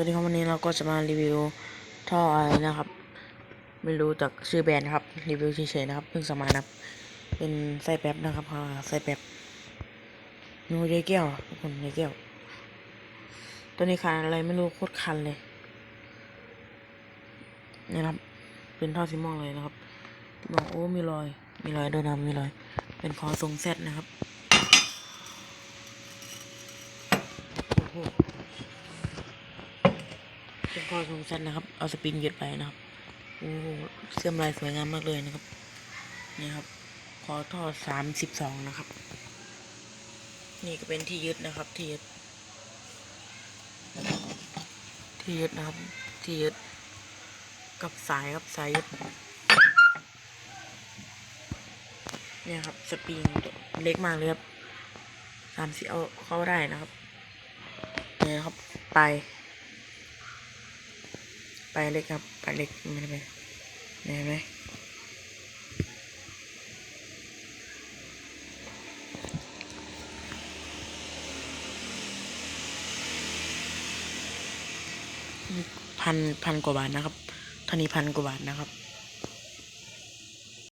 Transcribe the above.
วัสดีครับวันนี้เราก็จะมารีวิวท่ออะไรนะครับ ไม่รู้จากชื่อแบรนด์นะครับรีวิวเฉยๆนะครับเพิ่งสมัครนะครับ เป็นไส้แป๊บนะครับอ่าไส้แป๊บนูยายแก้วทุกคนยายแก้ว ตัวนี้คันอะไรไม่รู้โคตรคันเลยนี่นะครับ เป็นท่อสีม่วงเลยนะครับบอกโอ้มีรอย มีรอยด้วยนะมีรอย เป็นคอทรงแซดนะครับโอ้โห เป็นคอทรงสั้นนะครับ เอาสปริงยึดไปนะครับโอ้โหเสื่อมลายสวยงามมากเลยนะครับ นี่ครับ คอท่อสามสิบสองนะครับ นี่ก็เป็นที่ยึดนะครับ ที่ยึด ที่ยึดนะครับ ที่ยึด กับสายครับสายยึด เนี่ยครับสปริงเล็กมากเลยครับสามสิบเอาเข้าได้นะครับ เนี่ยครับไป ไปเล็กครับไปเล็กไม่ได้ไปเห็นไหมพันพันกว่าบาทนะครับเท่านี้พันกว่าบาทนะครับ